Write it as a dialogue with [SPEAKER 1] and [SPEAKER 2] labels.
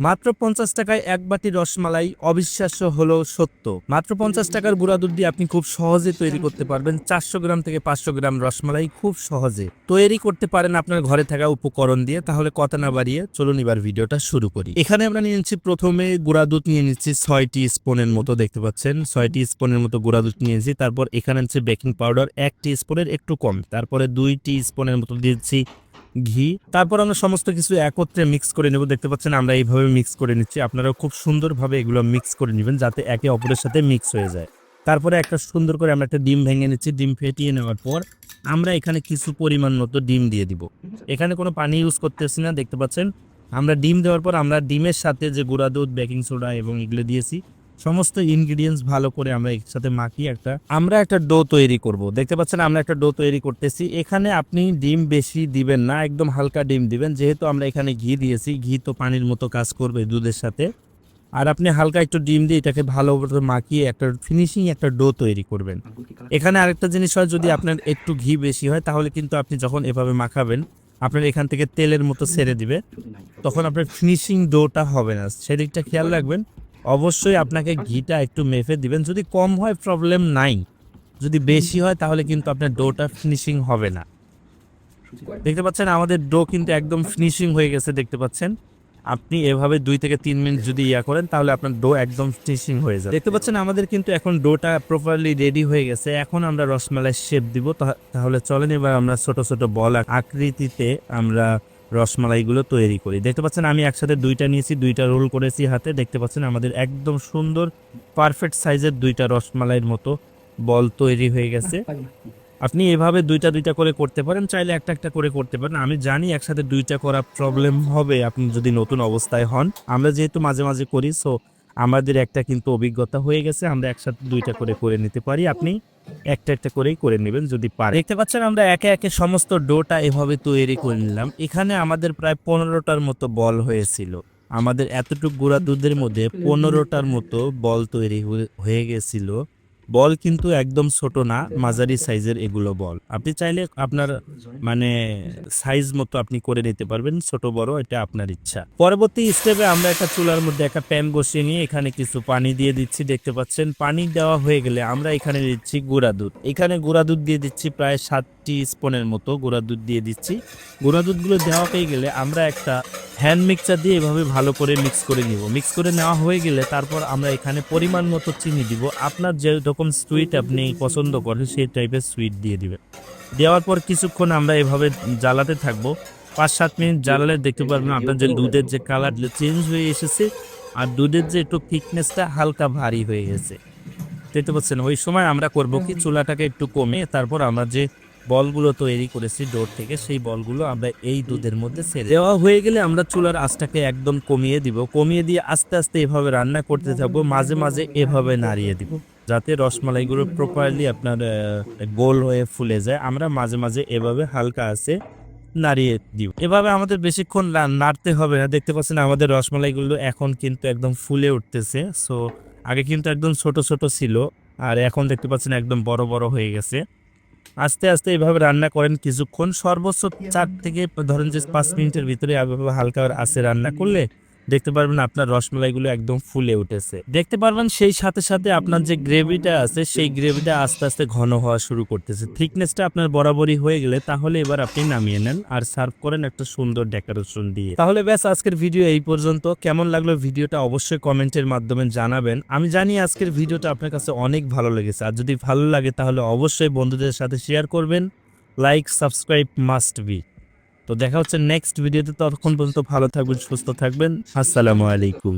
[SPEAKER 1] মাত্র পঞ্চাশ টাকায় এক বাটি রসমালাই অবিশ্বাস্য হলো সত্য। মাত্র পঞ্চাশ টাকার গুঁড়া দুধ দিয়ে আপনি খুব সহজে তৈরি করতে পারবেন। চারশো গ্রাম থেকে পাঁচশো গ্রাম রসমালাই খুব সহজে। তৈরি করতে পারেন আপনার ঘরে থাকা উপকরণ দিয়ে। তাহলে কথা না বাড়িয়ে চলুন এবার ভিডিওটা শুরু করি। এখানে আমরা নিয়ে নিচ্ছি প্রথমে গুঁড়া দুধ নিয়ে নিচ্ছি ছয়টি স্পুনের মতো, দেখতে পাচ্ছেন? ছয়টি স্পুনের মতো গুঁড়া দুধ নিয়েছি তারপর এখানে হচ্ছে বেকিং পাউডার এক স্পুনের একটু কম। তারপরে দুইটি স্পুনের মতো দিচ্ছি ঘি, তারপর আমরা সমস্ত কিছু একত্রে মিক্স করে নেব। দেখতে পাচ্ছেন আমরা এইভাবে মিক্স করে নিচ্ছি। আপনারাও খুব সুন্দরভাবে এগুলো মিক্স করে নেবেন যাতে একে অপরের সাথে মিক্স হয়ে যায়। তারপরে একটা সুন্দর করে আমরা একটা ডিম ভেঙে নিচ্ছি। ডিম ফেটিয়ে নেওয়ার পর আমরা এখানে কিছু পরিমাণ মতো ডিম দিয়ে দিব। এখানে কোনো পানি ইউজ করতেছি না। দেখতে পাচ্ছেন, আমরা ডিম দেওয়ার পর আমরা ডিমের সাথে যে গুঁড়া দুধ বেকিং সোডা এবং এগুলো দিয়েছি সমস্ত ইনগ্রিডিয়েন্টস ভালো করে আমরা একসাথে মাখিয়ে একটা, আমরা একটা ডো তৈরি করব। দেখতে পাচ্ছেন, আমরা একটা ডো তৈরি করতেছি। এখানে আপনি ডিম বেশি দিবেন না, একদম হালকা ডিম দিবেন। যেহেতু আমরা এখানে ঘি দিয়েছি, ঘি তো পানির মতো কাজ করবে দুধের সাথে। আর আপনি হালকা একটু ডিম দিয়ে এটাকে ভালো করে মাখিয়ে একটা ফিনিশিং একটা ডো তৈরি করবেন। এখানে আরেকটা জিনিস হয়, যদি আপনার একটু ঘি বেশি হয়, তাহলে কিন্তু আপনি যখন এভাবে মাখাবেন, আপনার এখান থেকে তেলের মতো ছেড়ে দিবে। তখন আপনার ফিনিশিং ডোটা হবে না। সেদিকটা খেয়াল রাখবেন। অবশ্যই আপনাকে ঘিটা একটু মেপে দিবেন। যদি কম হয় প্রবলেম নাই। যদি বেশি হয় তাহলে কিন্তু আপনার ডোটা ফিনিশিং হবে না। দেখতে পাচ্ছেন আমাদের ডো কিন্তু একদম ফিনিশিং হয়ে গেছে দেখতে পাচ্ছেন। আপনি এভাবে দুই থেকে তিন মিনিট যদি ইয়া করেন তাহলে আপনার ডো একদম ফিনিশিং হয়ে যাবে। দেখতে পাচ্ছেন আমাদের কিন্তু এখন ডোটা প্রপারলি রেডি হয়ে গেছে। এখন আমরা রসমালাই শেপ দিব। তাহলে চলেন এবার আমরা ছোট ছোট বল আকৃতিতে আমরা রসমালাইগুলো তৈরি করি। দেখতে পাচ্ছেন আমি একসাথে দুইটা নিয়েছি, দুইটা রোল করেছি হাতে। দেখতে পাচ্ছেন আমাদের একদম সুন্দর পারফেক্ট সাইজের দুইটা রসমালাইয়ের মতো বল তৈরি হয়ে গেছে। আপনি এভাবে দুইটা দুইটা করে করতে পারেন, চাইলে একটা একটা করে করতে পারেন। আমি জানি একসাথে দুইটা করা প্রবলেম হবে, আপনি যদি নতুন অবস্থায় হন। আমরা যেহেতু মাঝে মাঝে করি সো আমাদের একটা কিন্তু অভিজ্ঞতা হয়ে গেছে, আমরা একসাথে দুইটা করে করে নিতে পারি। আপনি একটা একটা করেই করে নেবেন যদি পারে দেখতে পাচ্ছেন আমরা একে একে সমস্ত ডোটা এভাবে তৈরি করে নিলাম। এখানে আমাদের প্রায় পনেরোটার মতো বল হয়েছিল। আমাদের এতটুকু গুঁড়া দুধের মধ্যে পনেরোটার মতো বল তৈরি হয়ে- গেছিল। বল কিন্তু একদম ছোট না, মাঝারি সাইজের এগুলো বল। আপনি চাইলে আপনার মানে সাইজ মতো আপনি করে নিতে পারবেন, ছোট, বড়, এটা আপনার ইচ্ছা। পরবর্তী স্টেপে আমরা একটা চুলার মধ্যে একটা প্যান বসিয়ে নিয়ে এখানে কিছু পানি দিয়ে দিচ্ছি, দেখতে পাচ্ছেন। পানি দেওয়া হয়ে গেলে আমরা এখানে দিচ্ছি গুঁড়া দুধ। এখানে গুঁড়া দুধ দিয়ে দিচ্ছি প্রায় সাতটি স্পুনের মতো গুঁড়া দুধ দিয়ে দিচ্ছি। গুঁড়া দুধগুলো দেওয়া হয়ে গেলে আমরা একটা হ্যান্ড মিক্সার দিয়ে এভাবে ভালো করে মিক্স করে নিব। মিক্স করে নেওয়া হয়ে গেলে তারপর আমরা এখানে পরিমাণ মতো চিনি দিব। আপনার যে রকম সুইট আপনি পছন্দ করেন সেই টাইপের সুইট দিয়ে দিবেন। দেওয়ার পর কিছুক্ষণ আমরা এভাবে জ্বালাতে থাকব। পাঁচ সাত মিনিট জ্বালালে দেখতে পারবেন আপনার যে দুধের যে কালার চেঞ্জ হয়ে এসেছে আর দুধের যে একটু থিকনেসটা হালকা ভারী হয়ে গেছে। দেখতে পাচ্ছেন, ওই সময় আমরা করব কি? চুলাটাকে একটু কমে তারপর আমরা যে বলগুলো তৈরি করেছি ডোর থেকে, সেই বলগুলো আমরা এই দুধের মধ্যে ছেড়ে দেওয়া হয়ে গেলে আমরা চুলার আঁচটাকে একদম কমিয়ে দিব। কমিয়ে দিয়ে আস্তে আস্তে এভাবে রান্না করতে থাকব, মাঝে মাঝে এভাবে নাড়িয়ে দিব, যাতে রসমালাইগুলো প্রপারলি আপনার গোল হয়ে ফুলে যায়। আমরা মাঝে মাঝে এভাবে হালকা আছে নাড়িয়ে দিব। এভাবে আমাদের বেশিক্ষণ নাড়তে হবে না। দেখতে পাচ্ছেন আমাদের রসমালাইগুলো এখন কিন্তু একদম ফুলে উঠতেছে। সো আগে কিন্তু একদম ছোট ছোট ছিল, আর এখন দেখতে পাচ্ছেন একদম বড় বড় হয়ে গেছে। আস্তে আস্তে এভাবে রান্না করেন কিছুক্ষণ। সর্বোচ্চ চার থেকে ধরেন যে পাঁচ মিনিটের ভিতরে এভাবে হালকা আছে রান্না করলে দেখতে পারবেন আপনার রসমালাইগুলো একদম ফুলে উঠেছে। দেখতে পারবেন সেই সাথে সাথে আপনার যে গ্রেভিটা আছে, সেই গ্রেভিটা আস্তে আস্তে ঘন হওয়া শুরু করতেছে। থিকনেসটা আপনার বরাবরই হয়ে গেলে তাহলে এবার আপনি নামিয়ে নেন আর সার্ভ করেন একটা সুন্দর ডেকোরেশন দিয়ে। তাহলে ব্যাস আজকের ভিডিও এই পর্যন্ত। কেমন লাগল ভিডিওটা অবশ্যই কমেন্টের মাধ্যমে জানাবেন। আমি জানি আজকের ভিডিওটা আপনার কাছে অনেক ভালো লেগেছে। আর যদি ভালো লাগে তাহলে অবশ্যই বন্ধুদের সাথে শেয়ার করবেন। লাইক সাবস্ক্রাইব মাস্ট বি তো দেখা হচ্ছে নেক্সট ভিডিওতে ততক্ষণ পর্যন্ত ভালো থাকবেন সুস্থ থাকবেন আসসালামু আলাইকুম।